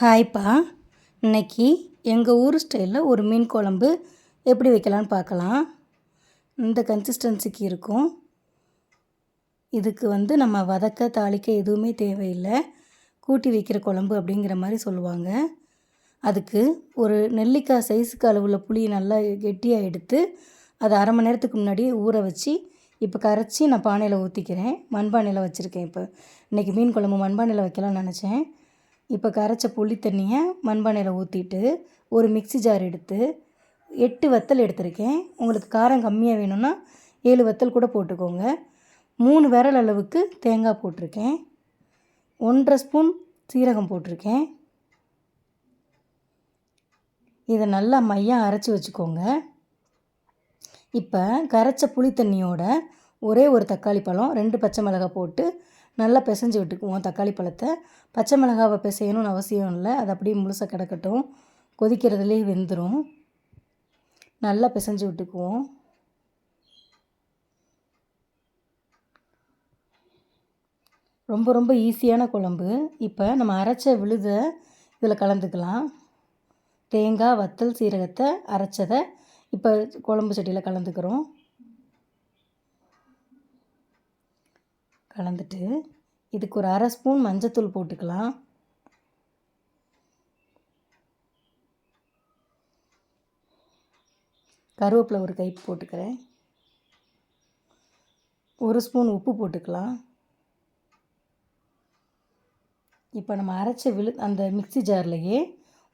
ஹாய்ப்பா. இன்னைக்கு எங்கள் ஊர் ஸ்டைலில் ஒரு மீன் குழம்பு எப்படி வைக்கலான்னு பார்க்கலாம். இந்த கன்சிஸ்டன்சிக்கு இருக்கும். இதுக்கு வந்து நம்ம வதக்க தாளிக்க எதுவுமே தேவையில்லை. கூட்டி வைக்கிற குழம்பு அப்படிங்கிற மாதிரி சொல்லுவாங்க. அதுக்கு ஒரு நெல்லிக்காய் சைஸுக்கு அளவில் புளி நல்லா கெட்டியாக எடுத்து அதை அரை மணி நேரத்துக்கு முன்னாடி ஊற வச்சு இப்போ கரைச்சி நான் பானையில் ஊற்றிக்கிறேன் மண்பானையில் வச்சுருக்கேன் இப்போ. இன்றைக்கி மீன் குழம்பு மண்பானையில் வைக்கலாம்னு நினச்சேன். இப்போ கரைச்ச புளி தண்ணியை மண்பானையில் ஊற்றிட்டு ஒரு மிக்ஸி ஜார் எடுத்து எட்டு வத்தல் எடுத்திருக்கேன். உங்களுக்கு காரம் கம்மியாக வேணும்னா ஏழு வத்தல் கூட போட்டுக்கோங்க. மூணு விரல் அளவுக்கு தேங்காய் போட்டிருக்கேன். ஒன்றரை ஸ்பூன் சீரகம் போட்டிருக்கேன். இதை நல்லா மையம் அரைச்சி வச்சுக்கோங்க. இப்போ கரைச்ச புளி தண்ணியோட ஒரே ஒரு தக்காளி பழம் ரெண்டு பச்சை மிளகாய் போட்டு நல்லா பிசைஞ்சு விட்டுக்குவோம். தக்காளி பழத்தை. பச்சை மிளகாவை பிசையணும்னு அவசியம் இல்லை. அது அப்படியே முழுசாக கிடக்கட்டும். கொதிக்கிறதுலேயே வெந்துடும் நல்லா பிசைஞ்சு விட்டுக்குவோம். ரொம்ப ரொம்ப ஈஸியான குழம்பு. இப்போ நம்ம அரைச்ச விழுத இதில் கலந்துக்கலாம். தேங்காய் வத்தல் சீரகத்தை அரைச்சதை இப்போ குழம்பு சட்டியில் கலந்துக்கிறோம். கலந்துட்டு இதுக்கு ஒரு அரை ஸ்பூன் மஞ்சத்தூள் போட்டுக்கலாம். கருவேப்பிலை ஒரு கை போட்டுக்கிறேன். ஒரு ஸ்பூன் உப்பு போட்டுக்கலாம். இப்போ நம்ம அரைச்ச விழு அந்த மிக்சி ஜார்லேயே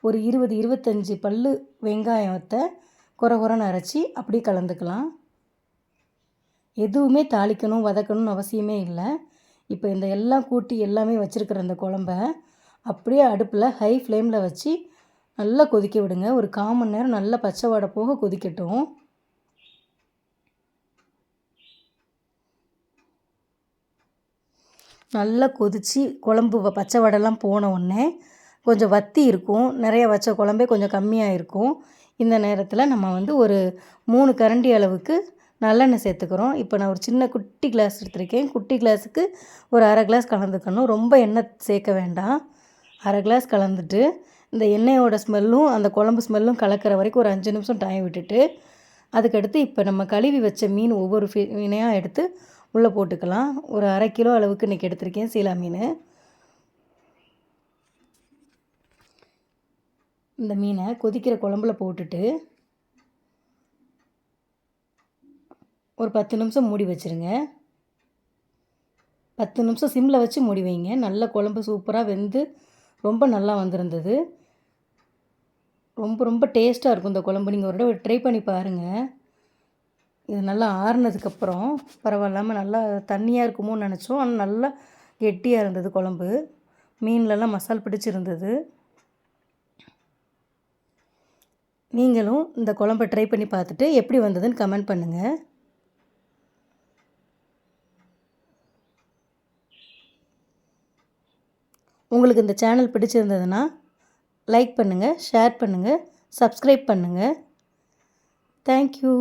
ஒரு இருபது இருபத்தஞ்சி பல் வெங்காயத்தை குறை குறைன்னு அரைச்சி அப்படியே கலந்துக்கலாம். எதுவுமே தாளிக்கணும் வதக்கணும்னு அவசியமே இல்லை. இப்போ இந்த எல்லாம் கூட்டி எல்லாமே வச்சுருக்கிற அந்த குழம்ப அப்படியே அடுப்பில் ஹை ஃப்ளேமில் வச்சு நல்லா கொதிக்க விடுங்க. ஒரு கால் நேரம் நல்லா பச்சை வாடை போக கொதிக்கட்டும். நல்லா கொதித்து குழம்பு பச்சை வடைலாம் போன உடனே கொஞ்சம் வத்தி இருக்கும். நிறைய வச்ச குழம்பே கொஞ்சம் கம்மியாக இருக்கும். இந்த நேரத்தில் நம்ம வந்து ஒரு மூணு கரண்டி அளவுக்கு நல்லெண்ணெய் சேர்த்துக்கிறோம். இப்போ நான் ஒரு சின்ன குட்டி கிளாஸ் எடுத்திருக்கேன். குட்டி கிளாஸுக்கு ஒரு அரை கிளாஸ் கலந்துக்கணும். ரொம்ப எண்ணெய் சேர்க்க வேண்டாம். அரை கிளாஸ் கலந்துட்டு இந்த எண்ணெயோட ஸ்மெல்லும் அந்த குழம்பு ஸ்மெல்லும் கலக்கிற வரைக்கும் ஒரு அஞ்சு நிமிஷம் டைம் விட்டுட்டு அதுக்கடுத்து இப்போ நம்ம கழுவி வச்ச மீன் ஒவ்வொரு மீனையாக எடுத்து உள்ளே போட்டுக்கலாம். ஒரு அரை கிலோ அளவுக்கு இன்றைக்கி எடுத்திருக்கேன் சீலா மீன். இந்த மீனை கொதிக்கிற குழம்புல போட்டுட்டு ஒரு பத்து நிமிஷம் மூடி வச்சுருங்க. பத்து நிமிஷம் சிம்மில் வச்சு மூடி வைங்க. நல்ல குழம்பு சூப்பராக வெந்து ரொம்ப நல்லா வந்திருந்தது. ரொம்ப ரொம்ப டேஸ்ட்டாக இருக்கும் இந்த குழம்பு. நீங்கள் ஒரு தடவை ட்ரை பண்ணி பாருங்கள் இது நல்லா ஆறுனதுக்கப்புறம் பரவாயில்லாமல் நல்லா தண்ணியாக இருக்குமோன்னு நினச்சோம். ஆனால் நல்லா கெட்டியாக இருந்தது குழம்பு. மீன்லலாம் மசால் பிடிச்சிருந்தது. நீங்களும் இந்த குழம்பை ட்ரை பண்ணி பார்த்துட்டு எப்படி வந்ததுன்னு கமெண்ட் பண்ணுங்கள் உங்களுக்கு இந்த சேனல் பிடிச்சிருந்ததுன்னா லைக் பண்ணுங்கள் ஷேர் பண்ணுங்கள் சப்ஸ்கிரைப் பண்ணுங்கள் தேங்க்யூ